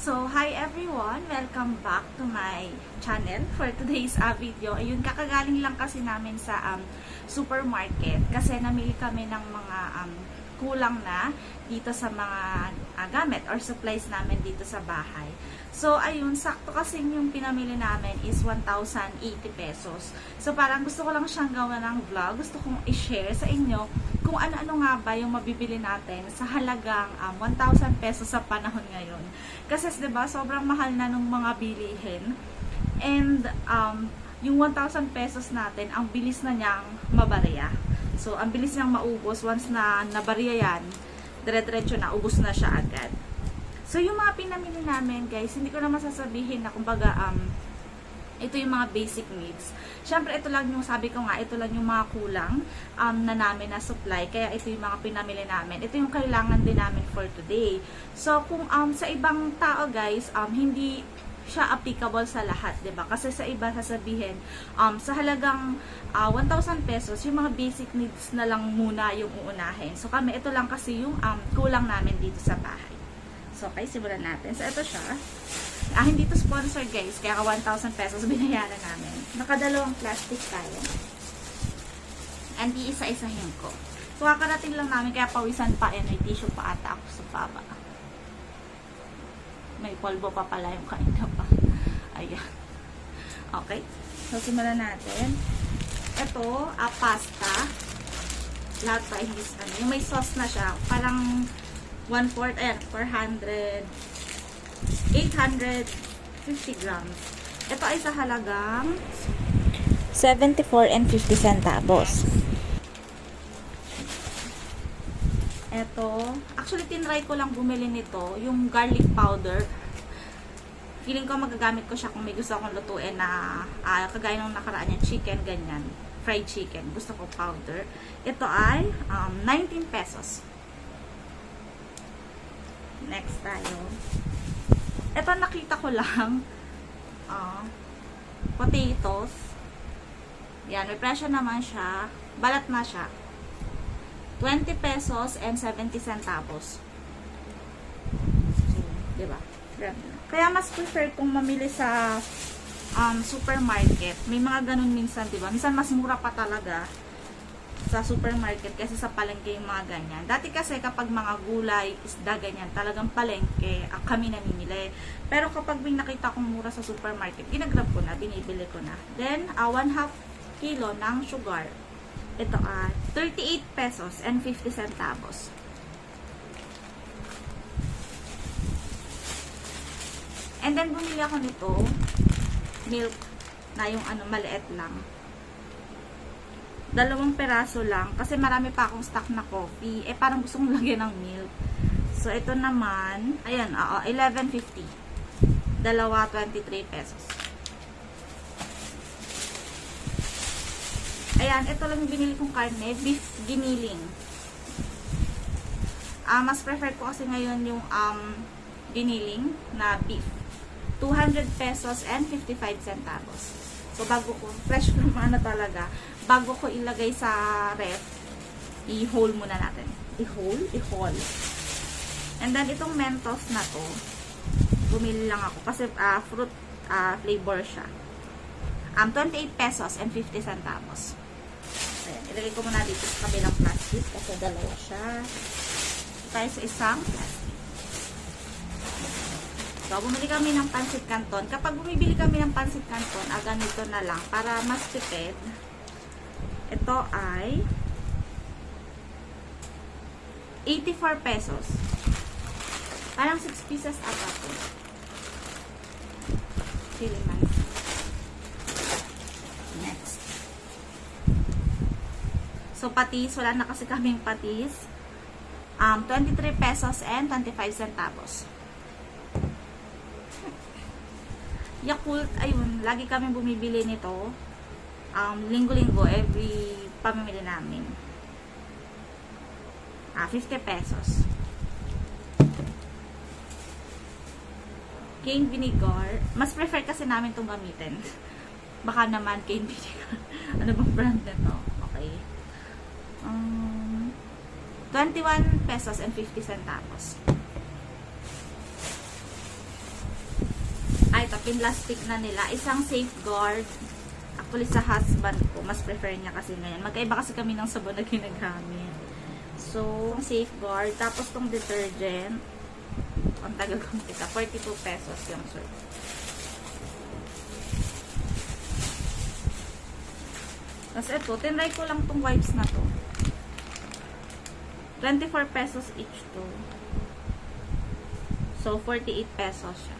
So, hi everyone! Welcome back to my channel for today's uh, video. Ayun, kakagaling lang kasi namin sa um, supermarket kasi namili kami ng mga um, kulang na dito sa mga uh, gamit or supplies namin dito sa bahay. So, ayun, sakto kasi yung pinamili namin is 1,080 pesos. So, parang gusto ko lang siyang gawa ng vlog. Gusto kong i-share sa inyo kung ano-ano nga ba yung mabibili natin sa halagang um, 1,000 pesos sa panahon ngayon. Kasi, ba, sobrang mahal na ng mga bilihin. And um, yung 1,000 pesos natin, ang bilis na niyang mabarya. So, ang bilis niyang maubos once na nabarya yan, dire-diretso na, ubos na siya agad. So, yung mga pinamili namin, guys, hindi ko na masasabihin na, kumbaga, um, ito yung mga basic needs. Siyempre, ito lang yung, sabi ko nga, ito lang yung mga kulang um, na namin na supply. Kaya ito yung mga pinamili namin. Ito yung kailangan din namin for today. So, kung um, sa ibang tao, guys, um, hindi siya applicable sa lahat, 'di ba? Kasi sa iba sasabihin, um sa halagang uh, 1,000 pesos, yung mga basic needs na lang muna yung uunahin. So kami ito lang kasi yung um, kulang namin dito sa bahay. So okay, simulan natin. So ito siya. Ah, hindi to sponsor guys, kaya 1,000 pesos binayaran namin. Nakadalawang plastic tayo. And iisa-isahin ko. So kakarating lang namin, kaya pawisan pa yan. May tissue pa ata ako sa baba may polvo pa pala yung kaina pa. Ayan. Okay. So, simulan natin. Ito, ah, pasta. Lahat pa is, ano, yung may sauce na siya. Parang 1/4, ayan, 400, 850 grams. Ito ay sa halagang 74 and 50 centavos. Eto, actually tinry ko lang bumili nito, yung garlic powder. Feeling ko magagamit ko siya kung may gusto akong lutuin na ah, kagaya nung nakaraan yung chicken, ganyan. Fried chicken. Gusto ko powder. Ito ay um, 19 pesos. Next tayo. Ito nakita ko lang. ah, potatoes. Yan, may presyo naman siya. Balat na siya. 20 pesos and 70 centavos. So, di ba? Grabe na. Kaya mas prefer kong mamili sa um, supermarket. May mga ganun minsan, di ba? Minsan mas mura pa talaga sa supermarket kasi sa palengke yung mga ganyan. Dati kasi kapag mga gulay, isda, ganyan, talagang palengke, ah, kami namimili. Pero kapag may nakita kong mura sa supermarket, ginagrab ko na, binibili ko na. Then, uh, one half kilo ng sugar. Ito ay 38 pesos and 50 centavos. And then, bumili ako nito, milk na yung ano, maliit lang. Dalawang peraso lang. Kasi marami pa akong stock na coffee. Eh, parang gusto kong lagyan ng milk. So, ito naman, ayan, oo, 11.50. Dalawa, 23 pesos. Ayan, ito lang yung binili kong karne, beef giniling. Ah, mas prefer ko kasi ngayon yung um, giniling na beef. 200 pesos and 55 centavos. So, bago ko, fresh from ano talaga, bago ko ilagay sa ref, i-hole muna natin. I-hole? I-hole. And then, itong Mentos na to, bumili lang ako kasi ah, fruit ah, flavor siya. Um, 28 pesos and 50 centavos. Ayan, ilagay ko muna dito sa kabilang plastic kasi dalawa siya. Tayo sa isang plastic. So, bumili kami ng pansit canton. Kapag bumibili kami ng pansit canton, ah, ganito na lang para mas tipid. Ito ay 84 pesos. Parang 6 pieces ata po. Chili mais. Next. So, patis. Wala na kasi kaming patis. Um, 23 pesos and 25 centavos. Yakult, ayun, lagi kami bumibili nito. Um, linggo-linggo, every pamimili namin. Ah, 50 pesos. Cane vinegar. Mas prefer kasi namin itong gamitin. Baka naman cane vinegar. ano bang brand nito? Okay. Um, 21 pesos and 50 centavos. pinlastic na nila. Isang safeguard. Actually, sa husband ko, mas prefer niya kasi ngayon. Magkaiba kasi kami ng sabon na ginagamit. So, safeguard. Tapos tong detergent. Ang tagal kong kita. 42 pesos yung sir. Tapos ito, tinry ko lang tong wipes na to. 24 pesos each to. So, 48 pesos siya.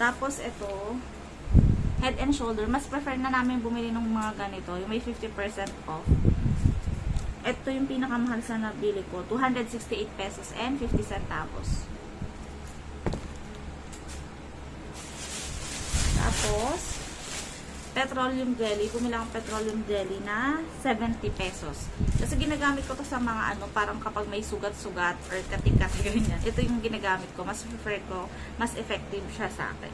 Tapos ito, head and shoulder. Mas prefer na namin bumili ng mga ganito. Yung may 50% off. Ito yung pinakamahal sa nabili ko. 268 pesos and 50 centavos. Tapos, petroleum jelly. Bumili akong petroleum jelly na 70 pesos. Kasi ginagamit ko to sa mga ano, parang kapag may sugat-sugat or katik-katik ganyan. Ito yung ginagamit ko. Mas prefer ko, mas effective siya sa akin.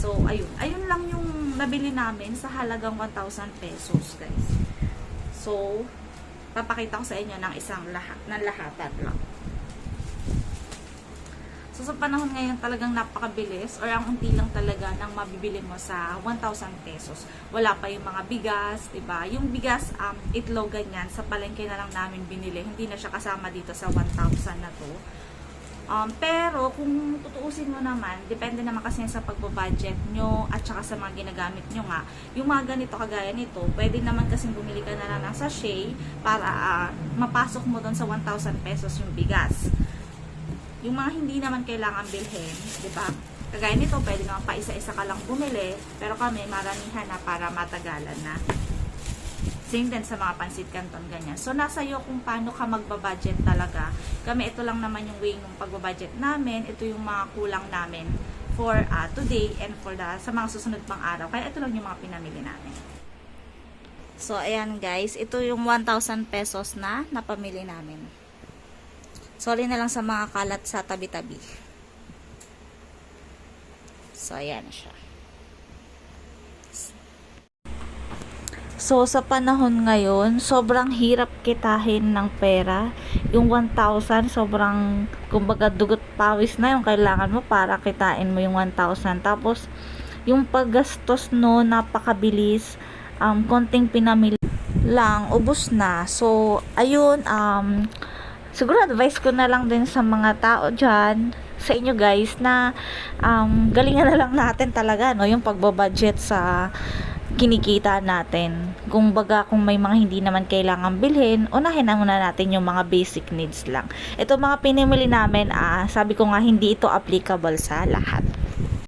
So, ayun. Ayun lang yung nabili namin sa halagang 1,000 pesos, guys. So, papakita ko sa inyo ng isang lahat, ng lahatan lang. So, sa panahon ngayon talagang napakabilis or ang unti lang talaga ng mabibili mo sa 1,000 pesos. Wala pa yung mga bigas, ba? Yung bigas, um, itlog ganyan, sa palengke na lang namin binili. Hindi na siya kasama dito sa 1,000 na to. Um, pero kung tutuusin mo naman, depende naman kasi sa pagbabudget nyo at saka sa mga ginagamit nyo nga. Yung mga ganito kagaya nito, pwede naman kasi bumili ka na lang ng sachet para ah, mapasok mo doon sa 1,000 pesos yung bigas. Yung mga hindi naman kailangan bilhin, di ba? Kagaya nito, pwede naman pa isa-isa ka lang bumili, pero kami maramihan na para matagalan na. Same din sa mga pansit canton, ganyan. So, nasa iyo kung paano ka magbabudget talaga. Kami, ito lang naman yung way ng pagbabudget namin. Ito yung mga kulang namin for uh, today and for the, sa mga susunod pang araw. Kaya ito lang yung mga pinamili namin. So, ayan guys. Ito yung 1,000 pesos na napamili namin. Sorry na lang sa mga kalat sa tabi-tabi. So, ayan siya. So, sa panahon ngayon, sobrang hirap kitahin ng pera. Yung 1,000, sobrang, kumbaga, dugot pawis na yung kailangan mo para kitain mo yung 1,000. Tapos, yung paggastos no, napakabilis. Um, konting pinamili lang, ubos na. So, ayun, um, siguro advice ko na lang din sa mga tao dyan, sa inyo guys, na um, galingan na lang natin talaga, no, yung pagbabudget sa kinikita natin. Kung baga, kung may mga hindi naman kailangan bilhin, unahin na muna natin yung mga basic needs lang. Ito mga pinimili namin, ah, sabi ko nga, hindi ito applicable sa lahat.